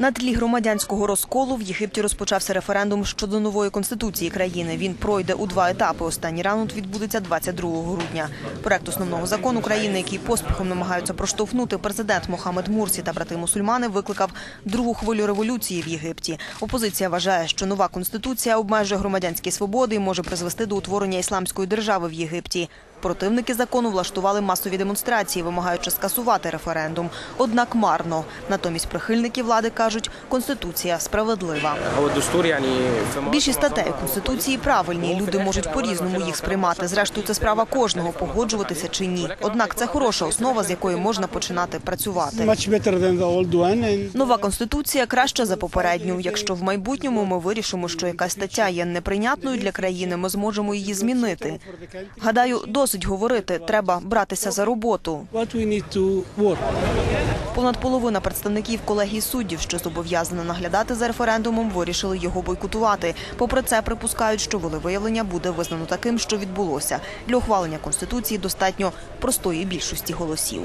На тлі громадянського розколу в Єгипті розпочався референдум щодо нової конституції країни. Він пройде у два етапи. Останній раунд відбудеться 22 грудня. Проект основного закону країни, який поспіхом намагаються проштовхнути президент Мохамед Мурсі та брати мусульмани, викликав другу хвилю революції в Єгипті. Опозиція вважає, що нова конституція обмежує громадянські свободи і може призвести до утворення ісламської держави в Єгипті. Противники закону влаштували масові демонстрації, вимагаючи скасувати референдум. Однак марно. Натомість прихильники влади кажуть, конституція справедлива. Більшість статей конституції правильні. Люди можуть по-різному їх сприймати. Зрештою, це справа кожного погоджуватися чи ні. Однак це хороша основа, з якої можна починати працювати. Нова конституція краща за попередню. Якщо в майбутньому ми вирішимо, що якась стаття є неприйнятною для країни, ми зможемо її змінити. Гадаю, досить говорити. Треба братися за роботу. Понад половина представників колегії суддів, що зобов'язана наглядати за референдумом, вирішили його бойкотувати. Попри це, припускають, що волевиявлення буде визнано таким, що відбулося. Для ухвалення конституції достатньо простої більшості голосів.